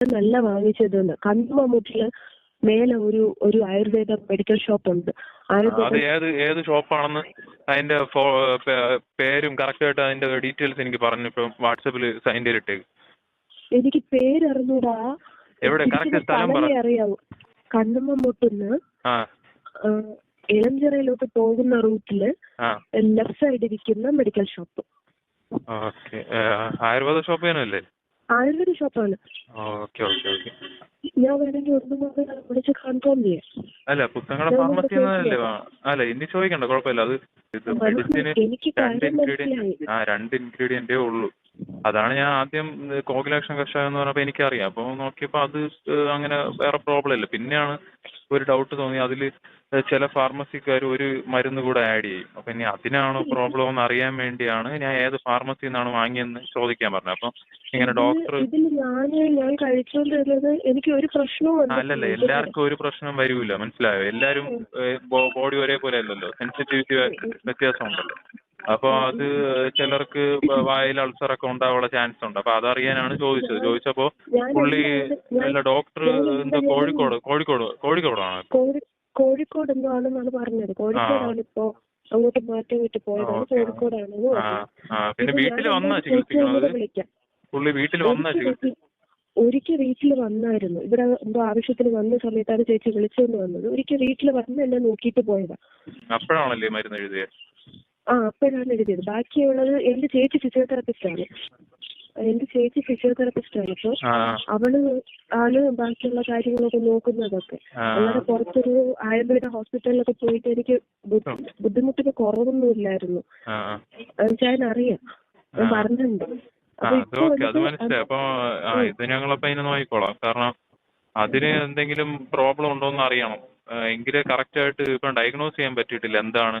നല്ല വാങ്ങിച്ചതെന്ന് മമ്മൂട്ടിയിൽ മേലെ ഒരു ഒരു ആയുർവേദ മെഡിക്കൽ ഷോപ്പ് ഉണ്ട്. അത് ഏത് ഏത് ഷോപ്പാണെന്ന് അതിന്റെ പേരും കറക്റ്റ് ആയിട്ട് അതിന്റെ ഡീറ്റെയിൽസ് എനിക്ക് പറഞ്ഞു ഇപ്പൊ വാട്സപ്പിൽ അതിന്റെ ഇട്ടേക്ക് എനിക്ക് പേരറിഞ്ഞൂടാ. എവിടെ? കറക്റ്റ് സ്ഥലം അറിയാവൂ. കണ്ണുമൂട്ടിന്ന് ആ. ഇളഞ്ചിറയിലോട്ട് പോകുന്ന റൂട്ടിൽ ലെഫ്റ്റ് സൈഡ് ഇരിക്കുന്ന മെഡിക്കൽ ഷോപ്പ് ആയുർവേദ ഷോപ്പ് തന്നെയല്ലേ? ആയുർവേദ ഷോപ്പാണ്. Okay okay okay. ഞാൻ വേണമെങ്കിൽ ഒന്നും കൂടെ വിളിച്ച് കൺഫേം ചെയ്യാം. അല്ല പുസ്തകങ്ങളുടെ ഫാർമസി എന്നല്ലേ അല്ല ഇനി ചോദിക്കണ്ട കുഴപ്പമില്ല. അത് ഇത് മെഡിസിന് രണ്ട് ഇൻഗ്രീഡിയന്റ് ആ രണ്ട് ഇൻഗ്രീഡിയന്റേ ഉള്ളൂ. അതാണ് ഞാൻ ആദ്യം കോകിലാക്ഷൻ കഷായം എന്ന് പറഞ്ഞപ്പോൾ എനിക്കറിയാം. അപ്പോൾ നോക്കിയപ്പോൾ അത് അങ്ങനെ വേറെ പ്രോബ്ലം ഇല്ല. പിന്നെയാണ് ഒരു ഡൗട്ട് തോന്നി. അതിൽ ചില ഫാർമസിക്കാർ ഒരു മരുന്ന് കൂടെ ആഡ് ചെയ്യും. അപ്പം ഇനി അതിനാണോ പ്രോബ്ലം എന്ന് അറിയാൻ വേണ്ടിയാണ് ഞാൻ ഏത് ഫാർമസിയിൽ നിന്നാണ് വാങ്ങിയെന്ന് ചോദിക്കാൻ പറഞ്ഞത്. അപ്പം ഇങ്ങനെ ഡോക്ടർ അല്ലല്ല എല്ലാവർക്കും ഒരു പ്രശ്നം വരൂല. മനസ്സിലായോ? എല്ലാരും ബോഡി ഒരേപോലെ അല്ലല്ലോ. സെൻസിറ്റിവിറ്റി വ്യത്യാസം ഉണ്ടല്ലോ അപ്പൊ അത് ചിലർക്ക് വായിൽ അൾസർ ഒക്കെ ഉണ്ടാവാനുള്ള ചാൻസ് ഉണ്ട്. അപ്പൊ അതറിയാനാണ് ചോദിച്ചത്. ചോദിച്ചപ്പോ പുള്ളി അല്ല ഡോക്ടർ എന്തോ കോഴിക്കോട്? കോഴിക്കോട് കോഴിക്കോടാണ്? കോഴി കോഴിക്കോട് എന്തോ ആണെന്നാണ് പറഞ്ഞത്. കോഴിക്കോടാണ് ഇപ്പോ അങ്ങോട്ട് മാറ്റി വിട്ട് പോയതാണ്. കോഴിക്കോടാണെന്ന് പിന്നെ വീട്ടിൽ വന്നാ ചികിത്സിക്കണത് പുള്ളി വീട്ടിൽ വന്നാ ഒരിക്കൽ ചികിത്സ വീട്ടിൽ- ഒരിക്കൽ വീട്ടിൽ വന്നായിരുന്നു. ഇവിടെ എന്തോ ആവശ്യത്തിന് വന്ന സമയത്താണ് ചേച്ചി വിളിച്ചുകൊണ്ട് വന്നത്. ഒരിക്കൽ വീട്ടിൽ വന്ന് എന്നെ നോക്കിയിട്ട് പോയതാ. അപ്പോഴാണല്ലേ മരുന്ന് എഴുതിയത് ആ അപ്പോഴാണ് എഴുതിയത്. ബാക്കിയുള്ളത് എന്റെ ചേച്ചി ഫിസിയോതെറാപ്പിസ്റ്റ് ആണ്. എന്റെ ചേച്ചി ഫിസിയോതെറാപ്പിസ്റ്റ് ആണ്. അപ്പൊ അവൾ ആണ് ബാക്കിയുള്ള കാര്യങ്ങളൊക്കെ നോക്കുന്നതൊക്കെ. അല്ലാതെ പുറത്തൊരു ആയുർവേദ ഹോസ്പിറ്റലിലൊക്കെ പോയിട്ട് എനിക്ക് ബുദ്ധിമുട്ടൊക്കെ കുറവൊന്നും ഇല്ലായിരുന്നു. ഞാൻ അറിയാം ഞാൻ. പറഞ്ഞിട്ടുണ്ട്. അത് ഓക്കെ. അത് മനസ്സിലായി. അപ്പൊ ഇത് ഞങ്ങളപ്പോ അതിനെ നോക്കിക്കോളാം. കാരണം അതിന് എന്തെങ്കിലും പ്രോബ്ലം ഉണ്ടോ എന്ന് അറിയണം എങ്കിലേ കറക്റ്റ് ആയിട്ട് ഇപ്പൊ ഡയഗ്നോസ് ചെയ്യാൻ പറ്റിയിട്ടില്ല. എന്താണ്?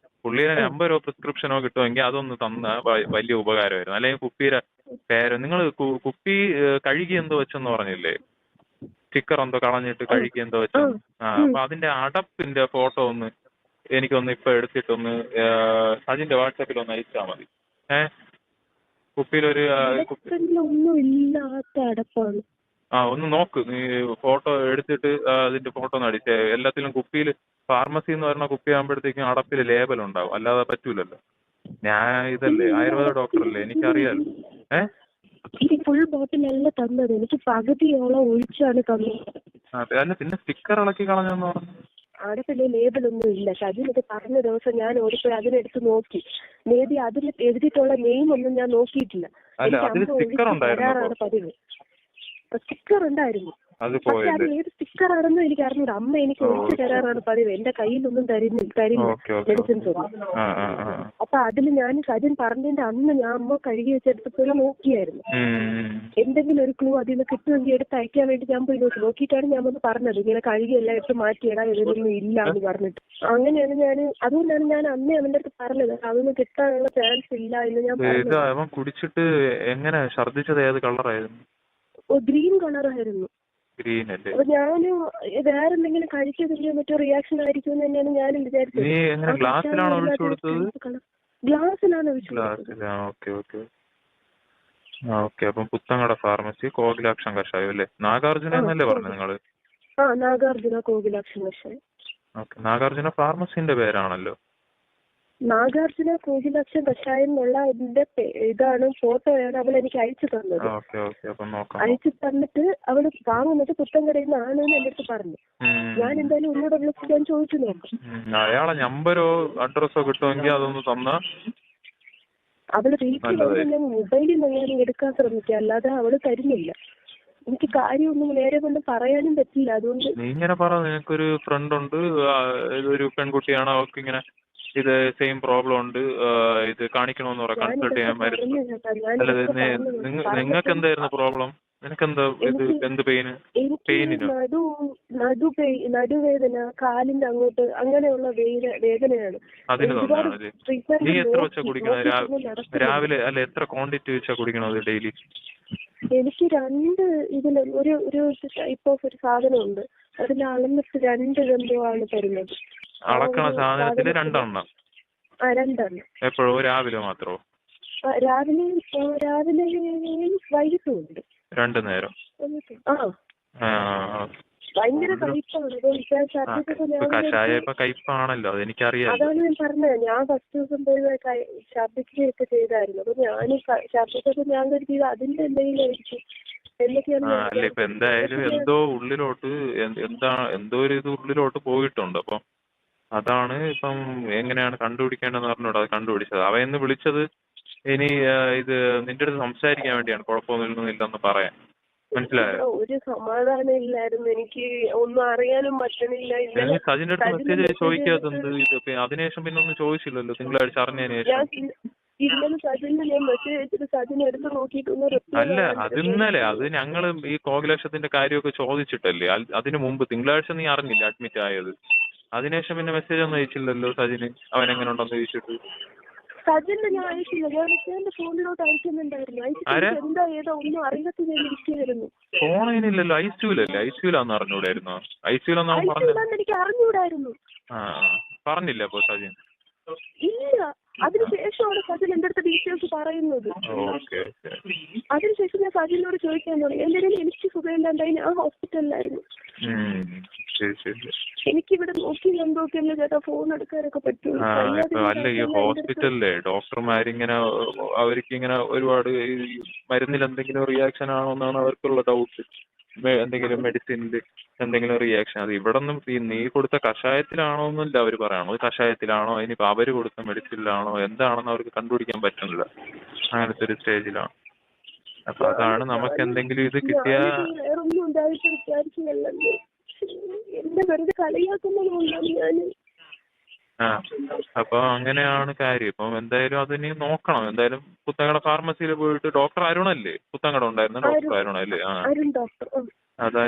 പുള്ളിയുടെ നമ്പരോ പ്രിസ്ക്രിപ്ഷനോ കിട്ടുമെങ്കിൽ അതൊന്ന് തന്ന വലിയ ഉപകാരമായിരുന്നു. അല്ലെങ്കിൽ കുപ്പിയുടെ പേര്. നിങ്ങൾ കുപ്പി കഴുകി എന്തോ വെച്ചെന്ന് പറഞ്ഞില്ലേ? സ്റ്റിക്കർ എന്തോ കളഞ്ഞിട്ട് കഴുകി എന്തോ വെച്ചെന്ന്. ആ അപ്പൊ അതിന്റെ അടപ്പിന്റെ ഫോട്ടോ ഒന്ന് എനിക്കൊന്ന് ഇപ്പൊ എടുത്തിട്ടൊന്ന് സജിന്റെ വാട്സാപ്പിൽ ഒന്ന് അയച്ചാ മതി. ഏഹ് കുപ്പിയിലൊരു ആ ഒന്ന് നോക്ക്. നീ ഫോട്ടോ എടുത്തിട്ട് അതിന്റെ ഫോട്ടോ ഒന്ന് അടിച്ചേ. എല്ലാത്തിലും കുപ്പിയിൽ ഫാർമസി എന്ന് പറയുന്ന കുപ്പി ആകുമ്പോഴത്തേക്കും അടപ്പിൽ ലേബൽ ഉണ്ടാവും. അല്ലാതെ പറ്റൂലല്ലോ. ഞാൻ ഇതല്ലേ ആയുർവേദ ഡോക്ടറല്ലേ എനിക്കറിയാലോ. ഏ? ഈ ഫുൾ ബോട്ടിലല്ല തന്നത്. എനിക്ക് പകുതിയോളം ഒഴിച്ചാണ് തന്നത്. അതെ അല്ല പിന്നെ സ്റ്റിക്കർ ഇളക്കി കളഞ്ഞെന്ന് പറഞ്ഞു. അവിടെ പിന്നെ ലേബലൊന്നും ഇല്ല. ഷജിനൊക്കെ പറഞ്ഞ ദിവസം ഞാൻ ഓടിപ്പോയി അതിനെടുത്ത് നോക്കി. മേബി അതിൽ എഴുതിയിട്ടുള്ള നെയിം ഒന്നും ഞാൻ നോക്കിയിട്ടില്ല. അല്ല എനിക്ക് സ്റ്റിക്കർ ഒഴിച്ച് തരാറാണ് പതിവ്. സ്റ്റിക്കർ ഉണ്ടായിരുന്നു. അത് പോയല്ലേ ഏത് സ്റ്റിക്കർ ആണെന്നും എനിക്ക് അറിഞ്ഞൂടാ. അമ്മ എനിക്ക് ഒഴിച്ചു തരാറാണ് പതിവ്. എന്റെ കയ്യിലൊന്നും തരുന്നില്ല തരില്ല മെഡിസിൻസ് ഒന്നും. അപ്പൊ അതിൽ ഞാൻ കാര്യം പറഞ്ഞതിന്റെ അന്ന് ഞാൻ അമ്മ കഴുകി വെച്ചെടുത്തപ്പോഴും നോക്കിയായിരുന്നു. എന്തെങ്കിലും ഒരു ക്ലൂ അതിൽ നിന്ന് കിട്ടുമെങ്കിൽ എടുത്ത് അയക്കാൻ വേണ്ടി ഞാൻ പോയി നോക്കി. നോക്കിയിട്ടാണ് ഞാൻ വന്ന് പറഞ്ഞത്. ഇങ്ങനെ കഴുകി എല്ലാം എടുത്ത് മാറ്റിയിടാൻ ഇതിലൊന്നും ഇല്ല എന്ന് പറഞ്ഞിട്ട്. അങ്ങനെയാണ് ഞാൻ അതുകൊണ്ടാണ് ഞാൻ അന്നേ അവന്റെ അടുത്ത് പറഞ്ഞത്. അതൊന്നും കിട്ടാനുള്ള ചാൻസ് ഇല്ല എന്ന് ഞാൻ ഇത് അവൻ കുടിച്ചിട്ട് എങ്ങനെ ഛർദ്ദിച്ചത് ഏത് കളറായിരുന്നു ഗ്രീൻ കളറായിരുന്നു ഗ്രീൻ അല്ലേ ഞാൻ വേറെ എന്തെങ്കിലും കഴിച്ചതിന്റെ മറ്റോ റിയാക്ഷൻ ആയിരിക്കും എന്ന് തന്നെയാണ് ഞാനും വിചാരിച്ചത്. നീ എങ്ങനെ ഗ്ലാസ്സിലാണോ ഒഴിച്ചു കൊടുത്തത്? ഗ്ലാസ്സിലാണ് ഒഴിച്ചു കൊടുത്തത്. ഗ്ലാസ്സിലാ ഓക്കെ ഓക്കെ. ഓക്കെ. അപ്പം പുത്തങ്ങട ഫാർമസി കോകിലാക്ഷൻ കഷായം അല്ലേ? നാഗാർജുന എന്നല്ലേ പറഞ്ഞു നിങ്ങൾ? ആ നാഗാർജുന കോകിലാക്ഷൻ കഷായം. ഓക്കെ. നാഗാർജുന ഫാർമസിന്റെ പേരാണല്ലോ. നാഗാർജുന കോകിലാക്ഷൻ കഷായം എന്നുള്ള എന്റെ ഇതാണ് ഫോട്ടോയാണ് അവൾ എനിക്ക് അയച്ചു തന്നത്. അയച്ചു തന്നിട്ട് അവൾ വാങ്ങുന്നത് പുത്തൻകടയിൽ നിന്നാണ് എന്ന് എന്റെ അടുത്ത് പറഞ്ഞു. ഞാൻ എന്തായാലും ഒന്നുകൂടെ വിളിച്ച് ഞാൻ ചോദിച്ചു നോക്കാം. അയാളെ നമ്പരോ അഡ്രസ്സോ കിട്ടുമെങ്കിൽ അതൊന്ന് തന്നാ. അവൾ വീട്ടിൽ ഞാൻ മൊബൈലിൽ നിന്ന് ഞാൻ എടുക്കാൻ ശ്രമിക്കുക. അല്ലാതെ അവൾ തരുന്നില്ല. എനിക്ക് കാര്യമൊന്നും നേരെ കൊണ്ട് പറയാനും പറ്റില്ല. അതുകൊണ്ട് നീ ഇങ്ങനെ പറ. നിനക്കൊരു ഫ്രണ്ട് ഉണ്ട്. ഇതൊരു പെൺകുട്ടിയാണ്. അവൾക്ക് ഇങ്ങനെ ഇത് സെയിം പ്രോബ്ലം ഉണ്ട്. ഇത് കാണിക്കണമെന്ന് പറയാം കൺസൾട്ട് ചെയ്യാൻ കേട്ടോ. അല്ല നിങ്ങൾക്ക് എന്തായിരുന്നു പ്രോബ്ലം നിനക്കെന്താ ഇത് എന്ത് പെയിന് പെയിനിനോ നടു നടു നടുവേദന കാലിന്റെ അങ്ങോട്ട് അങ്ങനെയുള്ള വേദ വേദനയാണ്. അതിന് നീ എത്ര വെച്ചാ കുടിക്കണത്? രാവിലെ അല്ല എത്ര ക്വാണ്ടിറ്റി വെച്ചാ കുടിക്കണത് ഡെയിലി എനിക്ക് രണ്ട് ഇതിൽ ഒരു ഒരു ടൈപ്പ് ഓഫ് ഒരു സാധനമുണ്ട്. അതിൽ അളന്നിട്ട് രണ്ട് ബന്ധുവാണ് തരുന്നത്. അളക്കണ സാധനത്തിൽ രണ്ടെണ്ണം. രണ്ടെണ്ണം. എപ്പോഴോ രാവിലെ മാത്രമോ രാവിലെ രാവിലെ വൈകിട്ടും. ഉണ്ട് രണ്ടു നേരം കഷായ ഇപ്പൊ കയ്പാണല്ലോ അതെനിക്കറിയാം. അതാണ് ഞാൻ പറഞ്ഞത്. ഞാൻ ഫസ്റ്റ് ദിവസം പോയി ഛർദിക്കുകയൊക്കെ ചെയ്തായിരുന്നു. അപ്പൊ ഞാൻ ഛർദ്ദിച്ചപ്പോ ഞാൻ കരുതിയത് അതിന്റെ എന്തെങ്കിലും ആയിരിക്കും അല്ല ഇപ്പൊ എന്തായാലും എന്തോ ഉള്ളിലോട്ട് എന്താ എന്തോ ഒരു ഇത് ഉള്ളിലോട്ട് പോയിട്ടുണ്ട്. അപ്പം അതാണ് ഇപ്പം എങ്ങനെയാണ് കണ്ടുപിടിക്കേണ്ടതെന്ന് പറഞ്ഞോട് അത് കണ്ടുപിടിച്ചത്. അവൻ ഇന്ന് വിളിച്ചത് ഇനി ഇത് നിന്റെ അടുത്ത് സംസാരിക്കാൻ വേണ്ടിയാണ്. കുഴപ്പമൊന്നും ഇല്ലെന്ന് പറയാൻ. മനസ്സിലായോ? ഒരു സമാധാനം ഇല്ലായിരുന്നു. എനിക്ക് ഒന്നും അറിയാനും പറ്റണില്ല. സജിന്റെ അടുത്ത് മെസ്സേജ് ചോദിക്കാത്തത് ഇത് അതിനുശേഷം പിന്നെ ഒന്നും ചോദിച്ചില്ലല്ലോ. തിങ്കളാഴ്ച അറിഞ്ഞതിന് ശേഷം. ഇന്നലെ സജിന് ഞാൻ മെസ്സേജ് അയച്ചിട്ട് സജിന് എടുത്ത് നോക്കിയിട്ടൊന്നും reply അല്ല അത്. ഇന്നലെ അത് ഞങ്ങൾ ഈ കോകലക്ഷത്തിന്റെ കാര്യമൊക്കെ ചോദിച്ചിട്ടല്ലേ? അതിന് മുമ്പ് തിങ്കളാഴ്ച നീ അറിഞ്ഞില്ല അഡ്മിറ്റ് ആയത്? അതിനുശേഷം പിന്നെ മെസ്സേജ് ഒന്നും അയച്ചില്ലല്ലോ സജിന്? അവൻ എങ്ങനെ ഉണ്ടെന്ന് ചോദിച്ചിട്ട്. സജിന് ഞാൻ അയച്ചില്ല. ഞാൻ എന്റെ ഫോണിലോട്ട് അയക്കുന്നുണ്ടായിരുന്നു. അയച്ചിട്ട് എന്താ ഏതാ ഒന്നും അറിയാത്ത ഞാൻ ഇരിക്കുകയായിരുന്നു ഐ ഐ അറിഞ്ഞൂടായിരുന്നോ? ഐ അവൻ പറഞ്ഞു എനിക്ക് അറിഞ്ഞൂടായിരുന്നു. ആ. പറഞ്ഞില്ല അപ്പൊ സജിൻ? ഇല്ല. അതിനുശേഷമാണ് സജിൻ എന്റെ അടുത്ത് ഡീറ്റെയിൽസ് പറയുന്നത്. അതിനുശേഷം ഞാൻ സജിനോട് ചോദിക്കാൻ തുടങ്ങി. എന്തെങ്കിലും എനിക്ക് സുഖമില്ലാണ്ടായി? ഞാൻ ഹോസ്പിറ്റലിലായിരുന്നു. എനിക്കിവിടെ നോക്കി നോക്കിയല്ലേ ചേട്ടാ ഫോൺ എടുക്കാനൊക്കെ പറ്റും ആ ഇപ്പൊ അല്ല ഈ ഹോസ്പിറ്റലിലെ ഡോക്ടർമാരിങ്ങനെ അവർക്ക് ഇങ്ങനെ ഒരുപാട് ഈ മരുന്നിൽ എന്തെങ്കിലും റിയാക്ഷൻ ആണോ എന്നാണ് അവർക്കുള്ള ഡൗട്ട് എന്തെങ്കിലും മെഡിസിനിൽ എന്തെങ്കിലും റിയാക്ഷൻ അത് ഇവിടെ ഒന്നും ഈ നീ കൊടുത്ത കഷായത്തിലാണോ എന്നല്ല അവർ പറയണോ കഷായത്തിലാണോ? ഇനിയിപ്പോ അവർ കൊടുത്ത മെഡിസിനിലാണോ എന്താണെന്ന് അവർക്ക് കണ്ടുപിടിക്കാൻ പറ്റുന്നില്ല. അങ്ങനത്തെ ഒരു സ്റ്റേജിലാണ്. അപ്പൊ അതാണ് നമുക്ക് എന്തെങ്കിലും ഇത് കിട്ടിയാ എന്നെ വെറുതെ കളിയാക്കുന്നതുകൊണ്ടാണ് ഞാൻ ആ അപ്പൊ അങ്ങനെയാണ് കാര്യം. ഇപ്പൊ എന്തായാലും അതിനി നോക്കണം. എന്തായാലും പുത്തങ്കട ഫാർമസിയിൽ പോയിട്ട് ഡോക്ടർ അരുണല്ലേ? പുത്തങ്കട ഉണ്ടായിരുന്ന ഡോക്ടർ അരുണല്ലേ? ആ. അതാ